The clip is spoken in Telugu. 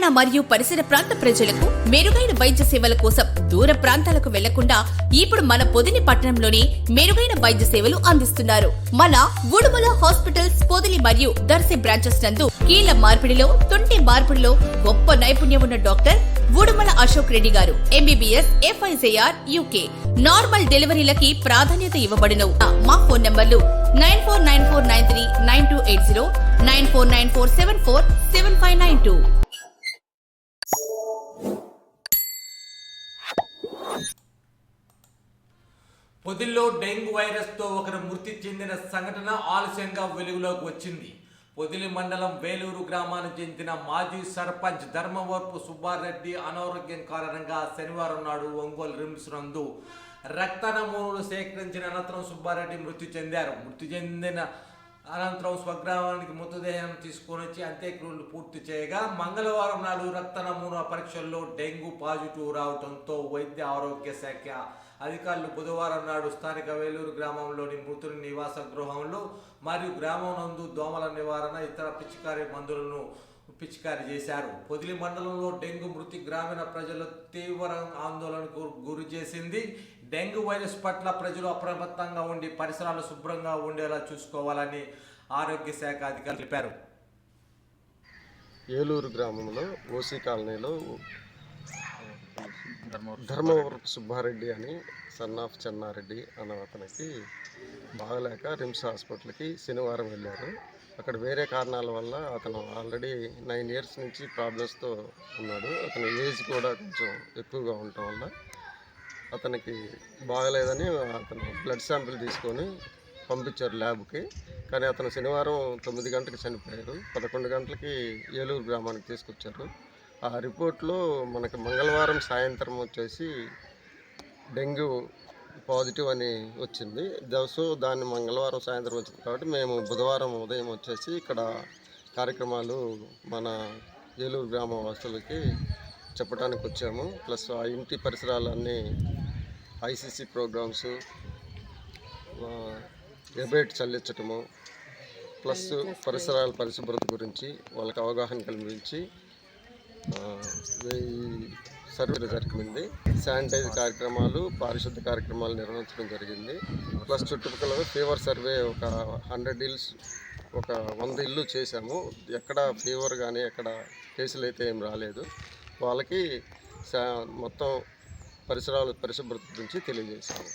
తెలంగాణ మరియు పరిసర ప్రాంత ప్రజలకు మెరుగైన వైద్య సేవల కోసం దూర ప్రాంతాలకు వెళ్ళకుండా ఇప్పుడు మన పొదిని పట్టణంలోని మెరుగైన వైద్య సేవలు అందిస్తున్నారు. మన ఉడుమల హాస్పిటల్స్ పొదిలి మరియు దర్శి బ్రాంచెస్ నందు కీళ్ళ మార్పిడిలో తుంటి మార్పిడిలో గొప్ప నైపుణ్యం ఉన్న డాక్టర్ ఉడుమల అశోక్ రెడ్డి గారు ఎంబీబీఎస్ ఎఫ్ఐజేఆర్ యూకే నార్మల్ డెలివరీలకి ప్రాధాన్యత ఇవ్వబడును. మా ఫోన్ నంబర్లు nine four nine four nine three nine two eight zero nine four nine four seven four seven పొదిల్లో dengue వైరస్తో ఒకరు మృతి చెందిన సంఘటన ఆలస్యంగా వెలుగులోకి వచ్చింది. పొదిలి మండలం వేలూరు గ్రామానికి చెందిన మాజీ సర్పంచ్ ధర్మవరపు సుబ్బారెడ్డి అనారోగ్యం కారణంగా శనివారం నాడు ఒంగోలు రిమ్స్ నందు రక్త నమూనాలు సేకరించిన అనంతరం సుబ్బారెడ్డి మృతి చెందారు. మృతి చెందిన అనంతరం స్వగ్రామానికి మృతదేహం తీసుకొని వచ్చి అంత్యక్రియలు పూర్తి చేయగా మంగళవారం నాడు రక్త నమూనా పరీక్షల్లో డెంగ్యూ పాజిటివ్ రావడంతో వైద్య ఆరోగ్య శాఖ అధికారులు బుధవారం నాడు స్థానిక వేలూరు గ్రామంలోని మృతుల నివాస గృహంలో మరియు గ్రామం నందు దోమల నివారణ ఇతర పిచికారి మందులను పిచికారి చేశారు. పొదిలి మండలంలో డెంగ్యూ మృతి గ్రామీణ ప్రజలు తీవ్ర ఆందోళనకు గురి చేసింది. డెంగ్యూ వైరస్ పట్ల ప్రజలు అప్రమత్తంగా ఉండి పరిసరాలు శుభ్రంగా ఉండేలా చూసుకోవాలని ఆరోగ్య శాఖ అధికారులు తెలిపారు. ఏలూరు గ్రామంలో ఓసీ కాలనీలో ధర్మవరపు సుబ్బారెడ్డి అని సన్ ఆఫ్ చెన్నారెడ్డి అన్న అతనికి బాగలేక రిమ్స్ హాస్పిటల్కి శనివారం వెళ్ళారు. అక్కడ వేరే కారణాల వల్ల అతను ఆల్రెడీ నైన్ ఇయర్స్ నుంచి ప్రాబ్లమ్స్తో ఉన్నాడు. అతని ఏజ్ కూడా కొంచెం ఎక్కువగా ఉండటం వల్ల అతనికి బాగలేదని అతను బ్లడ్ శాంపిల్ తీసుకొని పంపించారు ల్యాబ్కి. కానీ అతను శనివారం తొమ్మిది గంటలకు చనిపోయారు పదకొండు గంటలకి ఏలూరు గ్రామానికి తీసుకొచ్చారు. ఆ రిపోర్ట్లో మనకి మంగళవారం సాయంత్రం వచ్చేసి డెంగ్యూ పాజిటివ్ అని వచ్చింది. ద- సో దాన్ని మంగళవారం సాయంత్రం వచ్చింది కాబట్టి మేము బుధవారం ఉదయం వచ్చేసి ఇక్కడ కార్యక్రమాలు మన ఏలూరు గ్రామ వాసులకి చెప్పడానికి వచ్చాము. ప్లస్ ఆ ఇంటి పరిసరాలన్నీ ఐసీసీ ప్రోగ్రామ్స్ ఎబేట్ చల్లించటము ప్లస్ పరిసరాల పరిశుభ్రత గురించి వాళ్ళకి అవగాహన కల్పించి సర్వే జరిగింది శానిటైజ్ కార్యక్రమాలు పారిశుద్ధ కార్యక్రమాలు నిర్వహించడం జరిగింది. ప్లస్ చుట్టుపక్కల ఫీవర్ సర్వే ఒక హండ్రెడ్ ఇల్స్ ఒక వంద ఇల్లు చేశాము. ఎక్కడ ఫీవర్ కానీ ఎక్కడ కేసులు అయితే ఏం రాలేదు. వాళ్ళకి మొత్తం పరిసరాల పరిశుభ్రత గురించి తెలియజేశాను